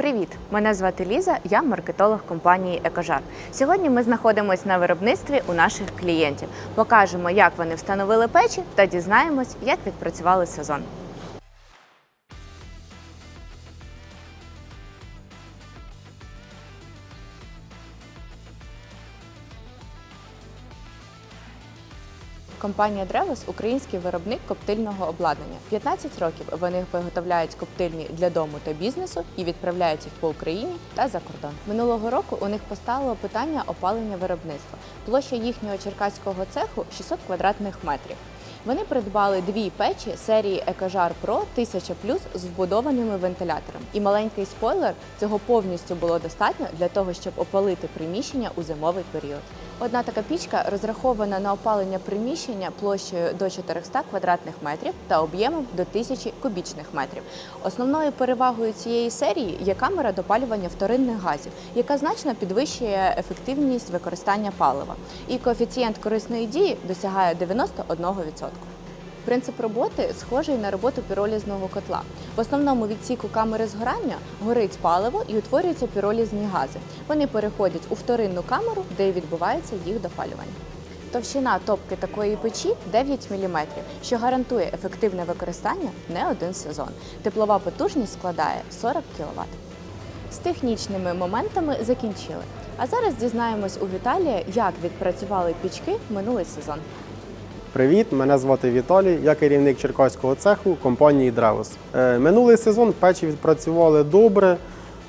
Привіт! Мене звати Ліза, я маркетолог компанії Екожар. Сьогодні ми знаходимося на виробництві у наших клієнтів. Покажемо, як вони встановили печі та дізнаємось, як відпрацювали сезон. Компанія Древос український виробник коптильного обладнання. 15 років вони виготовляють коптильні для дому та бізнесу і відправляють їх по Україні та за кордон. Минулого року у них постало питання опалення виробництва. Площа їхнього черкаського цеху 600 квадратних метрів. Вони придбали дві печі серії Екожар Pro 1000 з вбудованими вентиляторами. І маленький спойлер цього повністю було достатньо для того, щоб опалити приміщення у зимовий період. Одна така пічка розрахована на опалення приміщення площею до 400 квадратних метрів та об'ємом до 1000 кубічних метрів. Основною перевагою цієї серії є камера допалювання вторинних газів, яка значно підвищує ефективність використання палива. І коефіцієнт корисної дії досягає 91%. Принцип роботи схожий на роботу піролізного котла. В основному відсіку камери згорання горить паливо і утворюються піролізні гази. Вони переходять у вторинну камеру, де і відбувається їх допалювання. Товщина топки такої печі 9 мм, що гарантує ефективне використання не один сезон. Теплова потужність складає 40 кВт. З технічними моментами закінчили. А зараз дізнаємось у Віталія, як відпрацювали пічки минулий сезон. Привіт, мене звати Віталій, я керівник черкаського цеху компанії Древос. Е, Минулий сезон печі відпрацювали добре.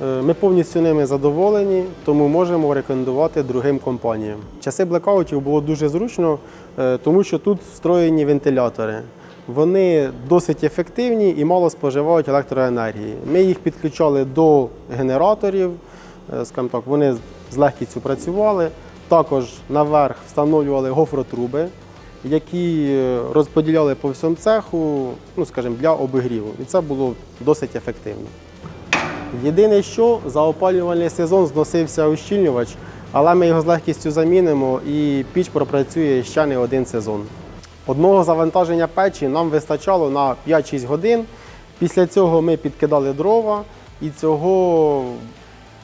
е, Ми повністю ними задоволені, тому можемо рекомендувати другим компаніям. Часи блекаутів було дуже зручно, е, тому що тут встроєні вентилятори. Вони досить ефективні і мало споживають електроенергії. Ми їх підключали до генераторів, скажімо так, вони з легкістю працювали. Також наверх встановлювали гофротруби, які е, розподіляли по всьому цеху, ну скажімо, для обігріву. І це було досить ефективно. Єдине, що за опалювальний сезон зносився ущільнювач, але ми його з легкістю замінимо і піч пропрацює ще не один сезон. Одного завантаження печі нам вистачало на 5-6 годин. Після цього ми підкидали дрова, і цього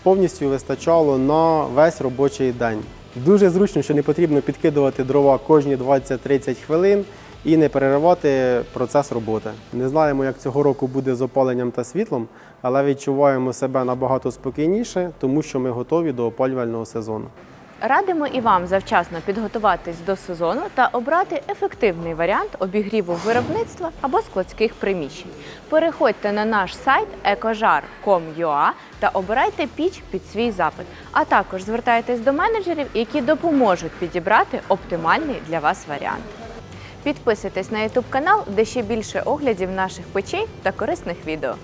повністю вистачало на весь робочий день. Дуже зручно, що не потрібно підкидувати дрова кожні 20-30 хвилин і не переривати процес роботи. Не знаємо, як цього року буде з опаленням та світлом, але відчуваємо себе набагато спокійніше, тому що ми готові до опалювального сезону. Радимо і вам завчасно підготуватись до сезону та обрати ефективний варіант обігріву виробництва або складських приміщень. Переходьте на наш сайт ekojar.com.ua та обирайте піч під свій запит. А також звертайтесь до менеджерів, які допоможуть підібрати оптимальний для вас варіант. Підписуйтесь на YouTube канал, де ще більше оглядів наших печей та корисних відео.